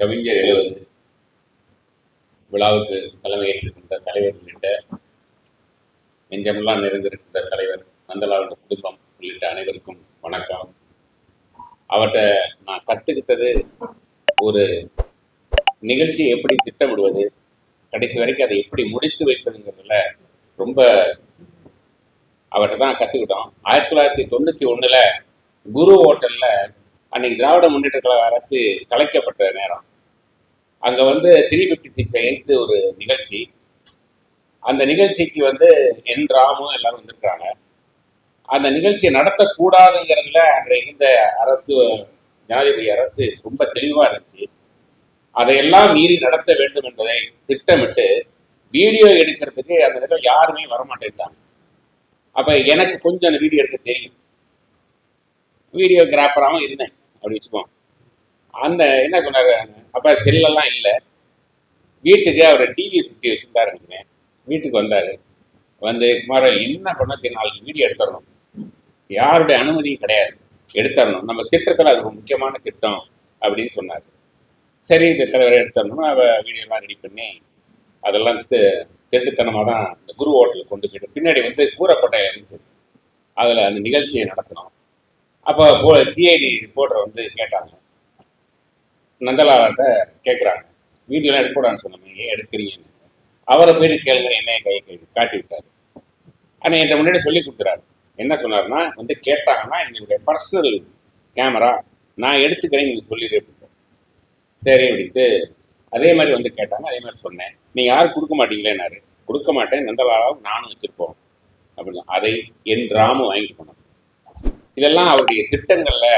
கவிஞர் எழுவது. விழாவுக்கு தலைமையேற்றிருக்கின்ற தலைவர் உள்ளிட்ட நெஞ்சமெல்லாம் நிறைந்திருக்கின்ற தலைவர் நந்தலாலோட குடும்பம் உள்ளிட்ட அனைவருக்கும் வணக்கம். அவர்கிட்ட நான் கற்றுக்கிட்டது ஒரு நிகழ்ச்சியை எப்படி திட்டமிடுவது கடைசி வரைக்கும் அதை எப்படி முடித்து வைப்பதுங்கிறதுல ரொம்ப அவர்கிட்ட தான் கற்றுக்கிட்டோம் ஆயிரத்தி தொள்ளாயிரத்தி தொண்ணூற்றி ஒன்றில் குரு ஹோட்டலில் அன்னைக்கு திராவிட முன்னேற்ற கழக அரசு கலைக்கப்பட்ட நேரம். அங்கே வந்து த்ரீ ஃபிஃப்டி சிக்ஸ் எயித்து ஒரு நிகழ்ச்சி. அந்த நிகழ்ச்சிக்கு வந்து என் ராமும் எல்லாரும் வந்திருக்கிறாங்க. அந்த நிகழ்ச்சியை நடத்தக்கூடாதுங்கிறதுல அங்கே இந்த அரசு ஜனாதிபதி அரசு ரொம்ப தெளிவாக இருந்துச்சு. அதையெல்லாம் மீறி நடத்த வேண்டும் என்பதை திட்டமிட்டு வீடியோ எடுக்கிறதுக்கு அந்த இடத்துல யாருமே வரமாட்டேங்கிறாங்க அப்போ எனக்கு கொஞ்சம் அந்த வீடியோ எடுக்க தெரியும். வீடியோ கிராப்பராகவும் இருந்தேன். அப்படி வச்சுக்கோங்க. அந்த என்ன சொன்னார் அப்போ செல்லெல்லாம் இல்லை. வீட்டுக்கு அவர் டிவி சுற்றி வச்சுருந்தாரு நினைக்கிறேன் வீட்டுக்கு வந்தார். வந்து குமாரவேல் என்ன பண்ண நாளைக்கு வீடியோ எடுத்துடணும். யாருடைய அனுமதியும் கிடையாது. எடுத்துடணும். நம்ம திட்டத்தில் அது ஒரு முக்கியமான திட்டம் அப்படின்னு சொன்னார். சரி இந்த தலைவரை எடுத்துடணும்னு அவ வீடியோலாம் ரெடி பண்ணி அதெல்லாம் வந்து திருட்டுத்தனமாக தான் இந்த குரு ஹோட்டலுக்கு கொண்டு போயிட்டு பின்னாடி வந்து கூரக்கோட்டை இருந்துச்சு அதில் அந்த நிகழ்ச்சியை நடத்தினோம் அப்போ சிஐடி ரிப்போர்ட்டர் வந்து கேட்டாங்க. நந்தலாட்ட கேட்குறாங்க வீடியோலாம் எடுக்கூடாதுன்னு சொன்னோமே. ஏன் எடுக்கிறீங்கன்னு. அவரை போயிட்டு கேளுங்க என்ன கை கை காட்டி விட்டாரு ஆனால் என்கிட்ட முன்னாடி சொல்லி கொடுத்துறாரு. என்ன சொன்னார்னா வந்து கேட்டாங்கன்னா எங்களுடைய பர்சனல் கேமரா நான் எடுத்துக்கிறேன் நீங்கள் சொல்லிடு சரி அப்படின்ட்டு அதே மாதிரி வந்து கேட்டாங்க அதே மாதிரி சொன்னேன். நீங்கள் யாரும் கொடுக்க மாட்டீங்களேனாரு கொடுக்க மாட்டேன் நந்தலாலாவும் நானும் வச்சுருப்போம். அப்படின்னு அதை என் ராமும் வாங்கிட்டு போனோம் இதெல்லாம் அவருடைய திட்டங்கள்ல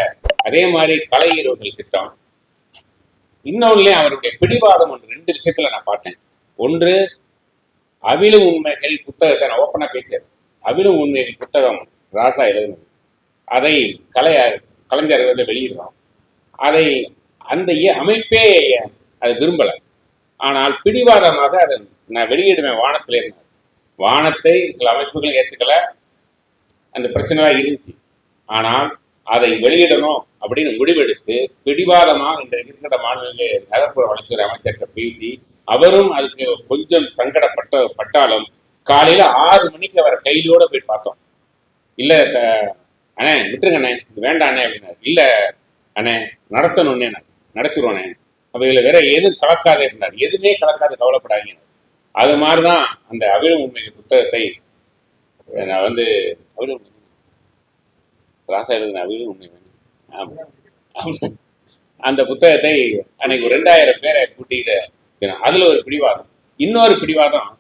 அதே மாதிரி கலை இரவுகள் திட்டம் இன்னொன்னுலயும் அவருடைய பிடிவாதம் ஒன்று ரெண்டு விஷயத்துல நான் பார்த்தேன். ஒன்று அவிழும் உண்மைகள் புத்தகத்தை நான் ஓப்பனா பேசுறேன் அவிழும் உண்மைகள் புத்தகம் ராசா எழுதினது. அதை கலை கலைஞர் வந்து வெளியிடுறோம் அதை அந்த அமைப்பே அது விரும்பல. ஆனால் பிடிவாதமாக அதை நான் வெளியிடுவேன் வானத்தில். இருந்தேன் வானத்தை சில அமைப்புகள் ஏற்றுக்கல அந்த பிரச்சனைலாம் இருந்துச்சு. ஆனால் அதை வெளியிடணும். அப்படின்னு முடிவெடுத்து பிடிவாதமாக இந்த இருக்கிற மாநில நகர்ப்புற வளர்ச்சித்துறை அமைச்சர்கிட்ட பேசி அவரும் அதுக்கு கொஞ்சம் சங்கடப்பட்ட பட்டாலும் காலையில ஆறு மணிக்கு அவரை கையிலோட போய் பார்த்தோம். இல்ல அண்ணே விட்டுருங்க அண்ணே வேண்டாம் அண்ணே அப்படின்னாரு. இல்ல அண்ணே நடத்தணும்னே நான் நடத்திடுவோண்ணே அப்ப இதுல வேற எதுவும் கலக்காதே அப்படின்னாரு. எதுவுமே கலக்காது கவலைப்படாதீங்க. அது மாதிரிதான் அந்த அவிழும் உண்மை புத்தகத்தை நான் வந்து அவிழும் உண்மை ராசா எழுதின அவிழும் உண்மை அந்த புத்தகத்தை அன்னைக்கு ஒரு ரெண்டாயிரம் பேரை கூட்டிட்டு அதுல ஒரு பிடிவாதம். இன்னொரு பிடிவாதம்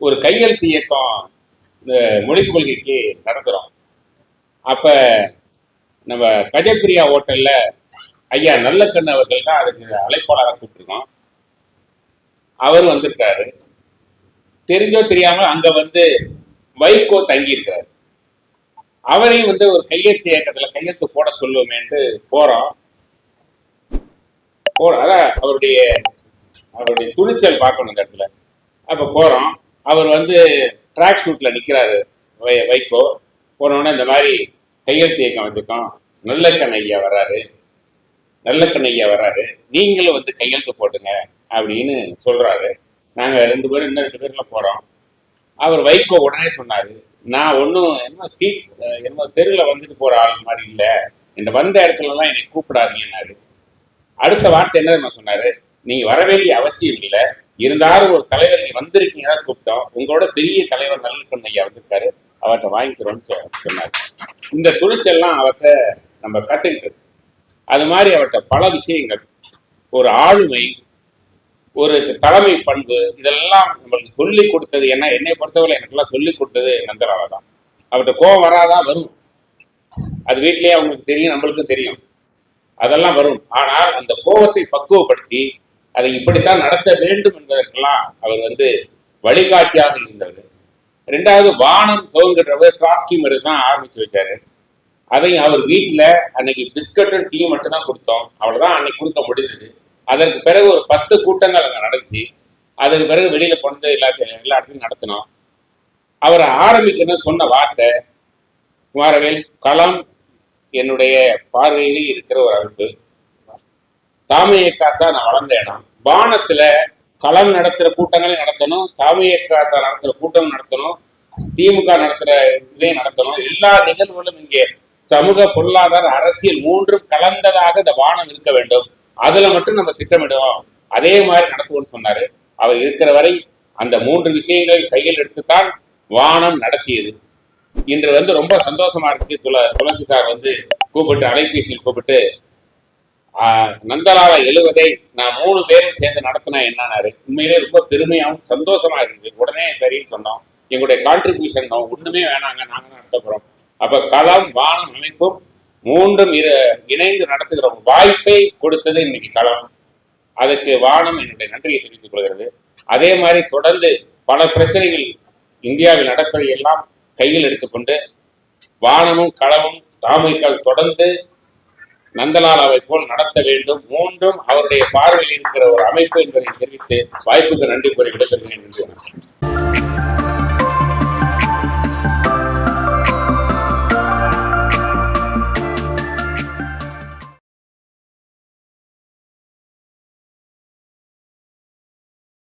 ஒரு கையெழுத்து இயக்கம் இந்த மொழிக் கொள்கைக்கு நடத்துறோம் அப்ப நம்ம கஜப்பிரியா ஹோட்டல்ல ஐயா நல்லக்கண்ணு அவர்கள் தான் அதுக்கு அழைப்பாளராக கூப்பிட்டுருக்கோம் அவர் வந்திருக்காரு. தெரிஞ்சோ தெரியாமல் அங்க வந்து வைகோ தங்கி அவரையும் வந்து ஒரு கையெழுத்து இயக்கத்துல கையெழுத்து போட சொல்லுவோமேன்ட்டு போறோம். போறோம் அதான் அவருடைய அவருடைய துணிச்சல் பார்க்கணும் இந்த இடத்துல. அப்ப போறோம். அவர் வந்து ட்ராக் ஷூட்ல நிக்கிறாரு வை வைகோ. போனோடனே இந்த மாதிரி கையெழுத்து இயக்கம் வந்திருக்கோம் நல்லக்கண் ஐயா வர்றாரு. நல்லக்கண் ஐயா வர்றாரு. நீங்களும் வந்து கையெழுத்து போட்டுங்க அப்படின்னு சொல்றாரு. நாங்க ரெண்டு பேரும் இன்னும் ரெண்டு பேர்ல போறோம். அவர் வைகோ உடனே சொன்னாரு நான் ஒன்றும் என்ன சீட் என்ன தெருவில் வந்துட்டு போகிற ஆள் மாதிரி இல்லை. இந்த வந்த இடத்துலலாம் என்னை கூப்பிடாதீங்கன்னாரு அடுத்த வார்த்தை என்ன சொன்னாரு? நீங்க வர வேண்டிய அவசியம் இல்லை. இருந்தாலும் ஒரு தலைவர் நீங்கள் வந்திருக்கீங்கன்னா கூப்பிட்டோம். உங்களோட பெரிய தலைவர் நல்ல ஐயா வந்திருக்காரு. அவர்கிட்ட வாங்கிக்கிறோம்னு சொன்னார். இந்த துணிச்சல்லாம் அவர்கிட்ட நம்ம கத்துக்கிட்டது. அது மாதிரி அவர்கிட்ட பல விஷயங்கள். ஒரு ஆளுமை ஒரு தலைமை பண்பு இதெல்லாம் நம்மளுக்கு சொல்லி கொடுத்தது என்ன? என்னை பொறுத்தவரை எனக்கெல்லாம் சொல்லி கொடுத்தது நந்தலாலா தான் அவர்கிட்ட கோவம் வராதான் வரும். அது வீட்லயே அவங்களுக்கு தெரியும் நம்மளுக்கும் தெரியும். அதெல்லாம் வரும். ஆனால் அந்த கோபத்தை பக்குவப்படுத்தி அதை இப்படித்தான் நடத்த வேண்டும் என்பதற்கெல்லாம் அவர் வந்து வழிகாட்டியாக இருந்தவர். ரெண்டாவது வானம் துவங்குறவர் டிராஸ்கி தான் ஆரம்பிச்சு வச்சாரு. அதையும் அவர் வீட்டில் அன்னைக்கு பிஸ்கட்டும் டீ மட்டும் தான் கொடுத்தோம். அவ்வளோதான் அன்னைக்கு கொடுக்க முடிஞ்சது. அதற்கு பிறகு ஒரு பத்து கூட்டங்கள் அங்கே நடந்துச்சு. அதுக்கு பிறகு வெளியில கொண்டு எல்லாத்தையும் எல்லா இடத்துலையும் நடத்தினோம். அவர் ஆரம்பிக்கணும்னு சொன்ன வார்த்தை குமாரவேல் களம் என்னுடைய பார்வையிலே இருக்கிற ஒரு அமைப்பு தாமியக்காசா நான் வளர்ந்த இடம். வானத்துல களம் நடத்துகிற கூட்டங்களையும் நடத்தணும் தாமியக்காசா நடத்துகிற கூட்டம் நடத்தணும் திமுக நடத்துகிற இதையும் நடத்தணும். எல்லா நிகழ்வுகளும் இங்கே சமூக பொருளாதார அரசியல் மூன்றும் கலந்ததாக இந்த வானம் இருக்க வேண்டும். அதுல மட்டும் நம்ம திட்டமிடுவோம். அதே மாதிரி நடத்துவோம்னு சொன்னாரு. அவர் இருக்கிற வரை அந்த மூன்று விஷயங்களை கையில் எடுத்துத்தான் வானம் நடத்தியது. இன்று வந்து ரொம்ப சந்தோஷமா இருக்கு. துள துளசி சார் வந்து கூப்பிட்டு அலைபேசியில் கூப்பிட்டு ஆஹ், எழுவதை நான் மூணு பேரும் சேர்ந்து நடத்தினா என்னன்னாரு உண்மையிலே ரொம்ப பெருமையாகவும் சந்தோஷமா இருக்கு உடனே சரின்னு சொன்னோம். எங்களுடைய கான்ட்ரிபியூஷன் ஒண்ணுமே வேணாங்க. நாங்க நடத்த போறோம். அப்ப களம் வானம் அமைப்பும் மூன்றும் இரு இணைந்து நடத்துகிற ஒரு வாய்ப்பை கொடுத்தது இன்னைக்கு களம். அதுக்கு வானம் என்னுடைய நன்றியை தெரிவித்துக் கொள்கிறது. அதே மாதிரி தொடர்ந்து பல பிரச்சனைகள் இந்தியாவில் நடப்பதை எல்லாம் கையில் எடுத்துக்கொண்டு வானமும் களமும் தாமிகள் தொடர்ந்து நந்தலாலாவை போல் நடத்த வேண்டும். மூன்றும் அவருடைய பார்வையில் இருக்கிற ஒரு அமைப்பு என்பதை தெரிவித்து வாய்ப்புக்கு நன்றி கூறி விடைபெறுகிறேன். நன்றி.